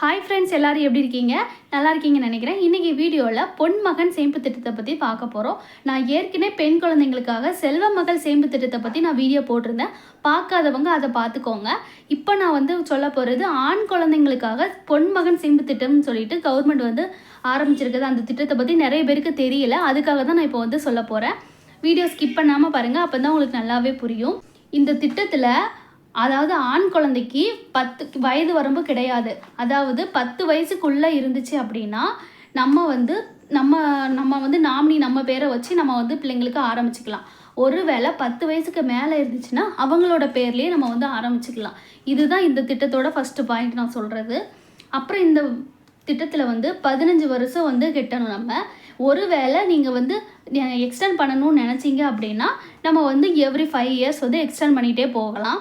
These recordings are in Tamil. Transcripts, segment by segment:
ஹாய் ஃப்ரெண்ட்ஸ் எல்லாரும் எப்படி இருக்கீங்க? நல்லா இருக்கீங்கன்னு நினைக்கிறேன். இன்றைக்கி வீடியோவில் பொன் மகன் சேமிப்பு திட்டத்தை பற்றி பார்க்க போகிறோம் நான் ஏற்கனவே பெண் குழந்தைங்களுக்காக செல்வ மகள் சேமிப்பு திட்டத்தை பற்றி நான் வீடியோ போட்டிருந்தேன். பார்க்காதவங்க அதை பார்த்துக்கோங்க. இப்போ நான் வந்து சொல்ல போகிறது ஆண் குழந்தைங்களுக்காக பொன் மகன் சேமிப்பு திட்டம்னு சொல்லிட்டு கவர்மெண்ட் வந்து ஆரம்பிச்சிருக்குது அந்த திட்டத்தை பற்றி நிறைய பேருக்கு தெரியல. அதுக்காக தான் நான் இப்போ வந்து சொல்ல போகிறேன் வீடியோ ஸ்கிப் பண்ணாமல் பாருங்கள் அப்போ தான் உங்களுக்கு நல்லாவே புரியும். இந்த திட்டத்தில் அதாவது ஆண் குழந்தைக்கு பத்து வயது வரம்பு கிடையாது. அதாவது பத்து வயசுக்குள்ளே இருந்துச்சு அப்படின்னா நம்ம வந்து நம்ம நம்ம வந்து நாமினி நம்ம பேரை வச்சு நம்ம வந்து பிள்ளைங்களுக்கு ஆரம்பிச்சுக்கலாம். ஒருவேளை பத்து வயசுக்கு மேலே இருந்துச்சுன்னா அவங்களோட பேர்லேயே நம்ம வந்து ஆரம்பிச்சுக்கலாம். இதுதான் இந்த திட்டத்தோட ஃபஸ்ட்டு பாயிண்ட் நான் சொல்கிறது அப்புறம் இந்த திட்டத்தில் வந்து பதினஞ்சு வருஷம் வந்து கெட்டணும் நம்ம. ஒருவேளை நீங்கள் வந்து எக்ஸ்டெண்ட் பண்ணணும்னு நினச்சிங்க அப்படின்னா நம்ம வந்து எவ்ரி ஃபைவ் இயர்ஸ் வந்து எக்ஸ்டெண்ட் பண்ணிகிட்டே போகலாம்.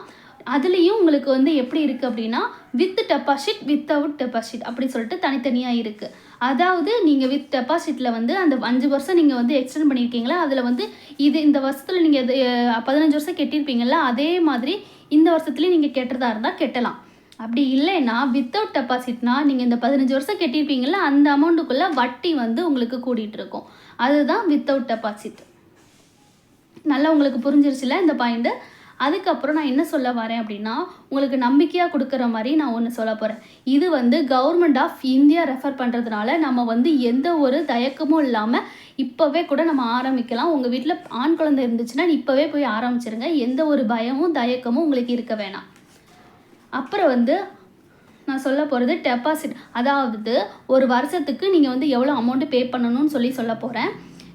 அதுலேயும் உங்களுக்கு வந்து எப்படி இருக்குது அப்படின்னா வித் டெபாசிட் வித்தவுட் டெபாசிட் அப்படி சொல்லிட்டு தனித்தனியாக இருக்குது அதாவது நீங்கள் வித் டெபாசிட்டில் வந்து அந்த அஞ்சு வருஷம் நீங்கள் வந்து எக்ஸ்டெண்ட் பண்ணியிருக்கீங்களா அதில் வந்து இது இந்த வருஷத்தில் நீங்கள் இது பதினஞ்சு வருஷம் கெட்டியிருப்பீங்களா அதே மாதிரி இந்த வருஷத்துலேயும் நீங்கள் கெட்டுறதா இருந்தால் கெட்டலாம். அப்படி இல்லைன்னா வித்தவுட் டெபாசிட்னா நீங்கள் இந்த பதினஞ்சு வருஷம் கெட்டியிருப்பீங்களா அந்த அமௌண்ட்டுக்குள்ளே வட்டி வந்து உங்களுக்கு கூட்டிகிட்டு இருக்கும். அதுதான் வித்தவுட் டெபாசிட் நல்லா உங்களுக்கு புரிஞ்சிருச்சுல இந்த பாயிண்ட்டு அதுக்கப்புறம் நான் என்ன சொல்ல வரேன் அப்படின்னா உங்களுக்கு நம்பிக்கையாக கொடுக்குற மாதிரி நான் ஒன்று சொல்ல போகிறேன் இது வந்து கவர்மெண்ட் ஆஃப் இந்தியா ரெஃபர் பண்ணுறதுனால நம்ம வந்து எந்த ஒரு தயக்கமும் இல்லாமல் இப்போவே கூட நம்ம ஆரம்பிக்கலாம். உங்கள் வீட்டில் ஆண் குழந்தை இருந்துச்சுன்னா இப்போவே போய் ஆரம்பிச்சிருங்க. எந்த ஒரு பயமும் தயக்கமும் உங்களுக்கு இருக்க வேணாம். அப்புறம் வந்து நான் சொல்ல போகிறது டெபாசிட் அதாவது ஒரு வருஷத்துக்கு நீங்கள் வந்து எவ்வளோ அமௌண்ட்டு பே பண்ணணும்னு சொல்லி சொல்ல போகிறேன்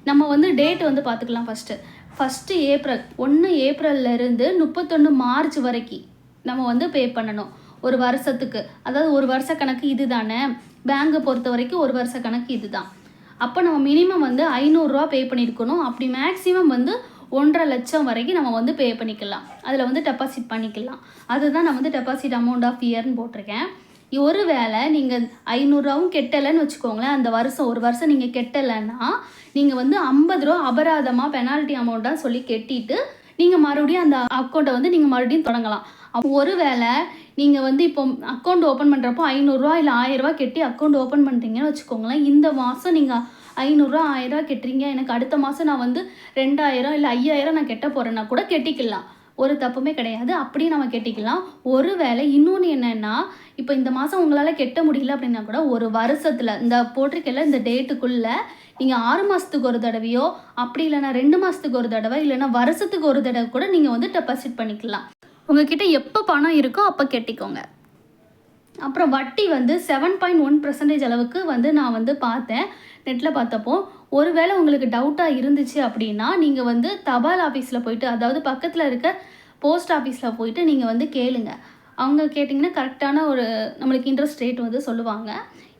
நம்ம வந்து டேட் வந்து பார்த்துக்கலாம் ஃபஸ்ட்டு ஃபஸ்ட்டு ஏப்ரல் ஒன்று ஏப்ரல்லேருந்து முப்பத்தொன்று மார்ச் வரைக்கும் நம்ம வந்து பே பண்ணணும். ஒரு வருஷத்துக்கு. அதாவது ஒரு வருஷ கணக்கு இது தானே பேங்கை பொறுத்த வரைக்கும் ஒரு வருஷ கணக்கு இதுதான். அப்போ நம்ம மினிமம் வந்து ஐநூறுரூவா பே பண்ணியிருக்கணும் அப்படி மேக்ஸிமம் வந்து ஒன்றரை லட்சம் வரைக்கும் நம்ம வந்து பே பண்ணிக்கலாம். அதில் வந்து டெபாசிட் பண்ணிக்கலாம். அதுதான் நான் வந்து டெபாசிட் அமௌண்ட் ஆஃப் இயர்னு போட்டிருக்கேன். ஒரு வேளை நீங்கள் ஐநூறுரூவாவும் கெட்டலைன்னு வச்சுக்கோங்களேன் அந்த வருஷம் ஒரு வருஷம் நீங்கள் கெட்டலைன்னா நீங்கள் வந்து ஐம்பது ரூபா அபராதமாக பெனால்ட்டி அமௌண்ட்டாக சொல்லி கெட்டிட்டு நீங்கள் மறுபடியும் அந்த அக்கௌண்ட்டை வந்து நீங்கள் மறுபடியும் தொடங்கலாம். அப்போ ஒருவேளை நீங்கள் வந்து இப்போ அக்கௌண்ட் ஓப்பன் பண்ணுறப்போ ஐநூறுரூவா இல்லை ஆயிரரூவா கெட்டி அக்கௌண்ட் ஓப்பன் பண்ணுறீங்கன்னு வச்சுக்கோங்களேன் இந்த மாதம் நீங்கள் ஐநூறுரூவா ஆயிரரூவா கெட்டுறீங்க. எனக்கு அடுத்த மாதம் நான் வந்து ரெண்டாயிரம் இல்லை ஐயாயிரம் நான் கெட்ட போகிறேன்னா கூட கெட்டிக்கலாம். ஒரு தப்புமே கிடையாது. அப்படியே நம்ம கெட்டிக்கலாம். ஒருவேளை இன்னொன்று என்னென்னா இப்போ இந்த மாதம் உங்களால் கெட்ட முடியல அப்படின்னா கூட ஒரு வருஷத்தில் இந்த போட்டிருக்கல இந்த டேட்டுக்குள்ளே நீங்கள் ஆறு மாதத்துக்கு ஒரு தடவையோ அப்படி இல்லைன்னா ரெண்டு மாதத்துக்கு ஒரு தடவை இல்லைன்னா வருஷத்துக்கு ஒரு தடவை கூட நீங்கள் வந்து டெபாசிட் பண்ணிக்கலாம். உங்ககிட்ட எப்போ பணம் இருக்கோ அப்போ கெட்டிக்கோங்க. அப்புறம் வட்டி வந்து செவன் பாயிண்ட் ஒன் பர்சன்டேஜ் அளவுக்கு வந்து நான் வந்து பார்த்தேன். நெட்டில் பார்த்தப்போ ஒருவேளை உங்களுக்கு டவுட்டாக இருந்துச்சு அப்படின்னா நீங்கள் வந்து தபால் ஆஃபீஸில் போயிட்டு அதாவது பக்கத்தில் இருக்க போஸ்ட் ஆஃபீஸில் போயிட்டு நீங்கள் வந்து கேளுங்க. அவங்க கேட்டிங்கன்னா கரெக்டான ஒரு நம்மளுக்கு இன்ட்ரெஸ்ட் ரேட் வந்து சொல்லுவாங்க.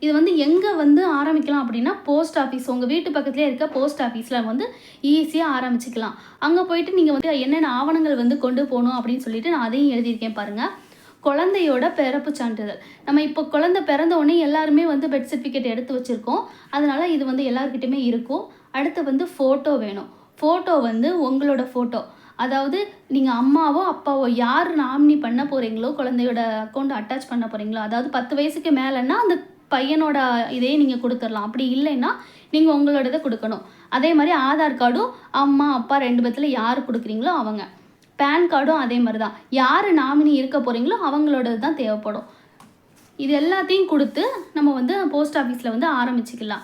இது வந்து எங்கே வந்து ஆரம்பிக்கலாம் அப்படின்னா போஸ்ட் ஆஃபீஸ் உங்கள் வீட்டு பக்கத்துலேயே இருக்க போஸ்ட் ஆஃபீஸில் வந்து ஈஸியாக ஆரம்பிச்சிக்கலாம். அங்கே போயிட்டு நீங்கள் வந்து என்னென்ன ஆவணங்கள் வந்து கொண்டு போகணும் அப்படின்னு சொல்லிட்டு நான் அதையும் எழுதியிருக்கேன் பாருங்கள் குழந்தையோட பிறப்பு சான்றிதழ். நம்ம இப்போ குழந்தை பிறந்த உடனே எல்லாருமே வந்து பெட் சர்டிஃபிகேட் எடுத்து வச்சுருக்கோம். அதனால் இது வந்து எல்லாருக்கிட்டையுமே இருக்கும். அடுத்து வந்து ஃபோட்டோ வேணும். ஃபோட்டோ வந்து உங்களோட ஃபோட்டோ அதாவது நீங்கள் அம்மாவோ அப்பாவோ யார் நாமினி பண்ண போகிறீங்களோ குழந்தையோட அக்கௌண்ட் அட்டாச் பண்ண போகிறீங்களோ அதாவது பத்து வயசுக்கு மேலேன்னா அந்த பையனோட இதையே நீங்கள் கொடுத்துடலாம். அப்படி இல்லைன்னா நீங்கள் உங்களோடதை கொடுக்கணும். அதே மாதிரி ஆதார் கார்டும் அம்மா அப்பா ரெண்டு பேர்த்தில் யார் கொடுக்குறீங்களோ அவங்க. பேன் கார்டும் அதே மாதிரி தான் யார் நாமினி இருக்க போகிறீங்களோ அவங்களோடது தான் தேவைப்படும். இது எல்லாத்தையும் கொடுத்து நம்ம வந்து போஸ்ட் ஆஃபீஸில் வந்து ஆரம்பிச்சுக்கலாம்.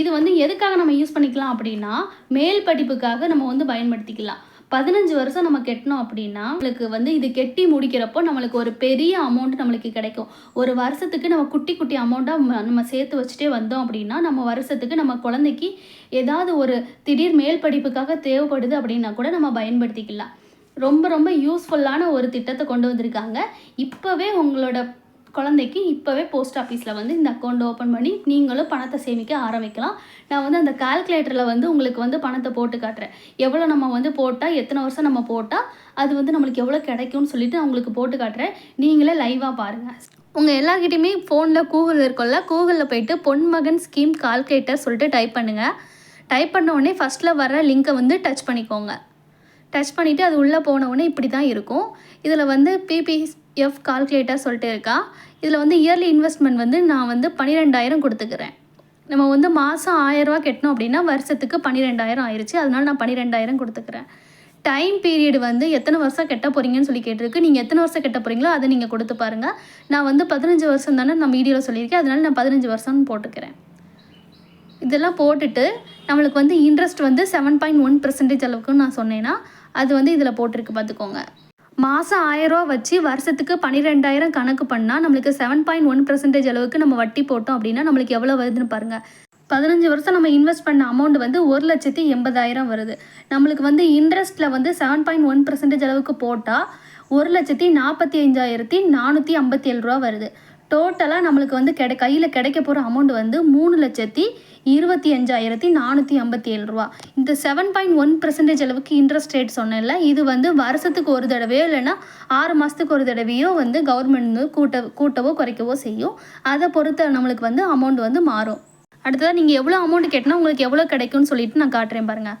இது வந்து எதுக்காக நம்ம யூஸ் பண்ணிக்கலாம் அப்படின்னா மேல் படிப்புக்காக நம்ம வந்து பயன்படுத்திக்கலாம். பதினஞ்சு வருஷம் நம்ம கெட்டினோம் அப்படின்னா நம்மளுக்கு வந்து இது கெட்டி முடிக்கிறப்போ நம்மளுக்கு ஒரு பெரிய அமௌண்ட் நம்மளுக்கு கிடைக்கும். ஒரு வருஷத்துக்கு நம்ம குட்டி குட்டி அமௌண்ட்டாக நம்ம சேர்த்து வச்சுட்டே வந்தோம் அப்படின்னா நம்ம வருஷத்துக்கு நம்ம குழந்தைக்கு ஏதாவது ஒரு திடீர் மேல் படிப்புக்காக தேவைப்படுது அப்படின்னா கூட நம்ம பயன்படுத்திக்கலாம். ரொம்ப ரொம்ப யூஸ்ஃபுல்லான ஒரு திட்டத்தை கொண்டு வந்திருக்காங்க. இப்போவே உங்களோட குழந்தைக்கு இப்போவே போஸ்ட் ஆஃபீஸில் வந்து இந்த அக்கௌண்ட் ஓப்பன் பண்ணி நீங்களும் பணத்தை சேமிக்க ஆரம்பிக்கலாம். நான் வந்து அந்த கால்குலேட்டரில் வந்து உங்களுக்கு வந்து பணத்தை போட்டு காட்டுறேன். எவ்வளோ நம்ம வந்து போட்டால் எத்தனை வருஷம் நம்ம போட்டால் அது வந்து நம்மளுக்கு எவ்வளோ கிடைக்கும்னு சொல்லிட்டு நான் உங்களுக்கு போட்டு காட்டுறேன். நீங்களே லைவாக பாருங்கள் உங்கள் எல்லார்கிட்டையுமே ஃபோனில் கூகுள் இருக்கும்ல கூகுளில் போயிட்டு பொன்மகன் ஸ்கீம் கால்குலேட்டர் சொல்லிட்டு டைப் பண்ணுங்கள் டைப் பண்ண உடனே ஃபஸ்ட்டில் வர லிங்க்கை வந்து டச் பண்ணிக்கோங்க. டச் பண்ணிவிட்டு அது உள்ளே போன உடனே இப்படி தான் இருக்கும். இதில் வந்து பிபிஎஃப் கால்குலேட்டர் சொல்லிட்டு இருக்கா. இதில் வந்து இயர்லி இன்வெஸ்ட்மெண்ட் வந்து நான் வந்து பன்னிரெண்டாயிரம் கொடுத்துக்கிறேன். நம்ம வந்து மாதம் ஆயரூவா கட்டணும் அப்படின்னா வருஷத்துக்கு பன்னிரெண்டாயிரம் ஆயிடுச்சு அதனால நான் பன்னிரெண்டாயிரம் கொடுத்துக்கிறேன். டைம் பீரியட் வந்து எத்தனை வருஷம் கெட்ட போகிறீங்கன்னு சொல்லி கேட்டிருக்கு. நீங்கள் எத்தனை வருஷம் கட்ட போகிறீங்களோ அதை நீங்கள் கொடுத்து பாருங்கள் நான் வந்து பதினஞ்சு வருஷம் தானே நான் வீடியோவில் சொல்லியிருக்கேன். அதனால நான் பதினஞ்சு வருஷம்னு போட்டுக்கிறேன். இதெல்லாம் போட்டுட்டு நம்மளுக்கு வந்து இன்ட்ரெஸ்ட் வந்து செவன் பாயிண்ட் ஒன் பர்சன்டேஜ் அளவுக்கு நான் சொன்னேன்னா அது வந்து இதில் போட்டிருக்கு பார்த்துக்கோங்க மாதம் ஆயிரரூவா வச்சு வருஷத்துக்கு பன்னிரெண்டாயிரம் கணக்கு பண்ணால் நம்மளுக்கு செவன் பாயிண்ட் ஒன் பர்சன்டேஜ் அளவுக்கு நம்ம வட்டி போட்டோம் அப்படின்னா நம்மளுக்கு எவ்வளோ வருதுன்னு பாருங்கள் பதினஞ்சு வருஷம் நம்ம இன்வெஸ்ட் பண்ண அமௌண்ட் வந்து ஒரு லட்சத்தி எண்பதாயிரம் வருது. நம்மளுக்கு வந்து இன்ட்ரெஸ்ட்டில் வந்து செவன் பாயிண்ட் ஒன் பர்சன்டேஜ் அளவுக்கு போட்டால் ஒரு லட்சத்தி நாற்பத்தி அஞ்சாயிரத்தி நானூற்றி ஐம்பத்தி ஏழு ரூபா வருது. டோட்டலாக நம்மளுக்கு வந்து கிடை கையில் கிடைக்க போகிற அமௌண்ட் வந்து மூணு லட்சத்தி இருபத்தி அஞ்சாயிரத்தி நானூற்றி ஐம்பத்தி ஏழு ரூபா. இந்த செவன் பாயிண்ட் ஒன் பர்சன்டேஜ் அளவுக்கு இன்ட்ரெஸ்ட் ரேட் சொன்னேன்ல இது வந்து வருஷத்துக்கு ஒரு தடவையோ இல்லைன்னா ஆறு மாதத்துக்கு ஒரு தடவையோ வந்து கவர்மெண்ட் வந்து கூட்ட கூட்டவோ குறைக்கவோ செய்யும். அதை பொறுத்த நம்மளுக்கு வந்து அமௌண்ட் வந்து மாறும். அடுத்ததாக நீங்கள் எவ்வளோ அமௌண்ட் கேட்டினா உங்களுக்கு எவ்வளோ கிடைக்கும்னு சொல்லிட்டு நான் காட்டுறேன் பாருங்கள்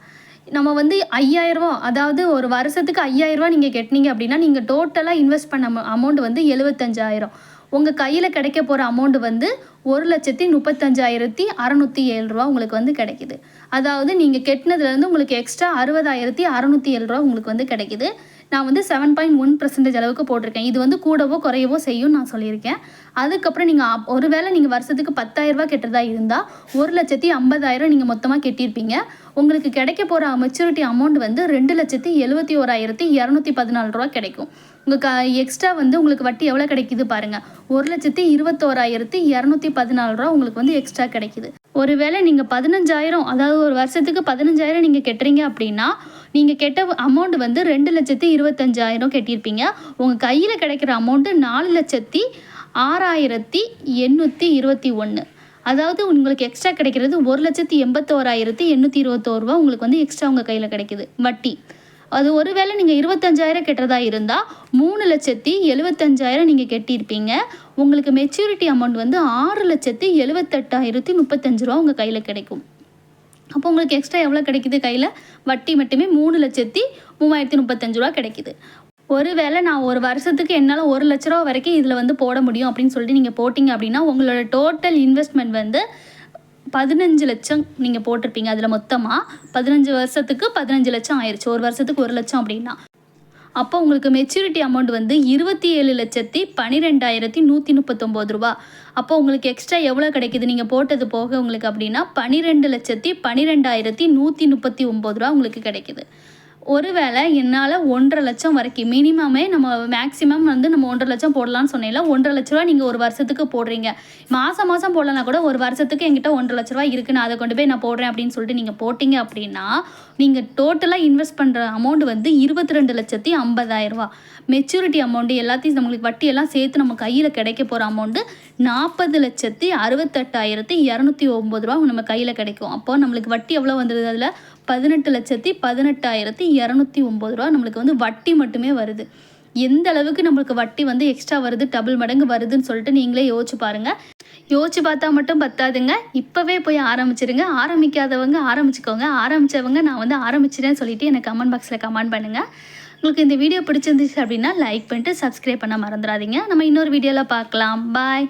நம்ம வந்து ஐயாயிரரூவா அதாவது ஒரு வருஷத்துக்கு ஐயாயிரரூவா நீங்கள் கட்டினீங்க அப்படின்னா நீங்கள் டோட்டலாக இன்வெஸ்ட் பண்ண அமௌண்ட் வந்து எழுபத்தஞ்சாயிரம். உங்கள் கையில் கிடைக்க போகிற அமௌண்ட் வந்து ஒரு லட்சத்தி முப்பத்தஞ்சாயிரத்தி அறநூற்றி ஏழு ரூபா உங்களுக்கு வந்து கிடைக்கிது. அதாவது நீங்கள் கெட்டினதுலேருந்து உங்களுக்கு எக்ஸ்ட்ரா அறுபதாயிரத்தி அறநூற்றி ஏழு ரூபா உங்களுக்கு வந்து கிடைக்கிது. நான் வந்து செவன் பாயிண்ட் ஒன் பர்சன்டேஜ் அளவுக்கு போட்டிருக்கேன். இது வந்து கூடவோ குறையவோ செய்யும் நான் சொல்லியிருக்கேன். அதுக்கப்புறம் நீங்கள் ஒருவேளை நீங்கள் வருஷத்துக்கு பத்தாயிரரூபா கெட்டுறதா இருந்தால் ஒரு லட்சத்தி ஐம்பதாயிரம் நீங்கள் மொத்தமாக கட்டியிருப்பீங்க. உங்களுக்கு கிடைக்க போகிற மெச்சூரிட்டி அமௌண்ட் வந்து ரெண்டு லட்சத்தி எழுபத்தி ஓராயிரத்தி இரநூத்தி பதினாலு ரூபா கிடைக்கும். உங்கள் க எக்ஸ்ட்ரா வந்து உங்களுக்கு வட்டி எவ்வளோ கிடைக்குது பாருங்கள் ஒரு லட்சத்தி இருபத்தோராயிரத்தி இரநூத்தி பதினாலு ரூபா உங்களுக்கு வந்து எக்ஸ்ட்ரா கிடைக்குது. ஒருவேளை நீங்கள் பதினஞ்சாயிரம் அதாவது ஒரு வருஷத்துக்கு பதினஞ்சாயிரம் நீங்கள் கட்டுறீங்க அப்படின்னா நீங்கள் கெட்ட அமௌண்ட் வந்து ரெண்டு லட்சத்தி இருபத்தஞ்சாயிரம் கட்டியிருப்பீங்க. உங்கள் கையில் கிடைக்கிற அமௌண்ட்டு நாலு லட்சத்தி ஆறாயிரத்தி எண்ணூற்றி இருபத்தி ஒன்று அதாவது உங்களுக்கு எக்ஸ்ட்ரா கிடைக்கிறது ஒரு லட்சத்தி எண்பத்தோராயிரத்தி எண்ணூற்றி இருபத்தோருவா உங்களுக்கு வந்து எக்ஸ்ட்ரா உங்கள் கையில் கிடைக்கிது. வட்டி. அது ஒருவேளை நீங்கள் இருபத்தஞ்சாயிரம் கட்டுறதா இருந்தால் மூணு லட்சத்தி எழுபத்தஞ்சாயிரம் நீங்கள் கட்டியிருப்பீங்க. உங்களுக்கு மெச்சூரிட்டி அமௌண்ட் வந்து ஆறு லட்சத்தி எழுபத்தெட்டாயிரத்தி முப்பத்தஞ்சு ரூபா உங்கள் கையில் கிடைக்கும். அப்போ உங்களுக்கு எக்ஸ்ட்ரா எவ்வளோ கிடைக்குது கையில்? வட்டி மட்டுமே மூணு லட்சத்தி மூவாயிரத்தி முப்பத்தஞ்சு ரூபா கிடைக்குது. ஒருவேளை நான் ஒரு வருஷத்துக்கு என்னால் ஒரு லட்ச ரூபா வரைக்கும் இதில் வந்து போட முடியும் அப்படின்னு சொல்லிட்டு நீங்கள் போட்டிங்க அப்படின்னா உங்களோட டோட்டல் இன்வெஸ்ட்மெண்ட் வந்து பதினஞ்சு லட்சம் நீங்கள் போட்டிருப்பீங்க அதில் மொத்தமாக பதினஞ்சு வருஷத்துக்கு பதினஞ்சு லட்சம் ஆயிடுச்சு ஒரு வருஷத்துக்கு ஒரு லட்சம் அப்படின்னா. அப்போ உங்களுக்கு மெச்சூரிட்டி அமௌண்ட் வந்து இருபத்தி ஏழு லட்சத்தி பன்னிரெண்டாயிரத்தி நூற்றி முப்பத்தொம்போது ரூபா. அப்போ உங்களுக்கு எக்ஸ்ட்ரா எவ்வளோ கிடைக்குது? நீங்கள் போட்டது போக உங்களுக்கு அப்படின்னா பன்னிரெண்டு லட்சத்தி பன்னிரெண்டாயிரத்தி நூற்றி முப்பத்தி ஒம்பது ரூபா உங்களுக்கு கிடைக்குது. ஒருவேளை என்னால் ஒன்றரை லட்சம் வரைக்கும் மினிமமே நம்ம மேக்ஸிமம் வந்து நம்ம ஒன்றரை லட்சம் போடலாம்னு சொன்னேன்ல ஒன்றரை லட்ச ரூபா நீங்கள் ஒரு வருஷத்துக்கு போடுறீங்க. மாதம் மாதம் போடலனா கூட ஒரு வருஷத்துக்கு என்கிட்ட ஒன்றரை லட்ச ரூபா இருக்குது நான் அதை கொண்டு போய் நான் போடுறேன் அப்படின்னு சொல்லிட்டு நீங்கள் போட்டிங்க அப்படின்னா நீங்கள் டோட்டலாக இன்வெஸ்ட் பண்ணுற அமௌண்ட் வந்து இருபத்தி ரெண்டு லட்சத்தி ஐம்பதாயிரரூபா மெச்சூரிட்டி அமௌண்ட்டு எல்லாத்தையும் நம்மளுக்கு வட்டி எல்லாம் சேர்த்து நம்ம கையில் கிடைக்க போகிற அமௌண்ட்டு நாற்பது லட்சத்தி அறுபத்தெட்டாயிரத்தி இரநூத்தி ஒம்பது ரூபா நம்ம கையில் கிடைக்கும். அப்போ நம்மளுக்கு வட்டி எவ்வளோ வந்துடுது அதில்? பதினெட்டு லட்சத்தி பதினெட்டாயிரத்தி இரநூத்தி ஒம்பது ரூபா நம்மளுக்கு வந்து வட்டி மட்டுமே வருது. எந்த அளவுக்கு நம்மளுக்கு வட்டி வந்து எக்ஸ்ட்ரா வருது டபுள் மடங்கு வருதுன்னு சொல்லிட்டு நீங்களே யோசிச்சு பாருங்கள் யோசிச்சு பார்த்தா மட்டும் பத்தாதுங்க. இப்போவே போய் ஆரம்பிச்சிருங்க. ஆரம்பிக்காதவங்க ஆரம்பிச்சுக்கோங்க. ஆரம்பித்தவங்க நான் வந்து ஆரம்பிச்சிட்டேன்னு சொல்லிட்டு எனக்கு கமெண்ட் பாக்ஸில் கமெண்ட் பண்ணுங்கள் உங்களுக்கு இந்த வீடியோ பிடிச்சிருந்துச்சு அப்படின்னா லைக் பண்ணிட்டு சப்ஸ்கிரைப் பண்ண மறந்துடாதீங்க. நம்ம இன்னொரு வீடியோவில் பார்க்கலாம். பாய்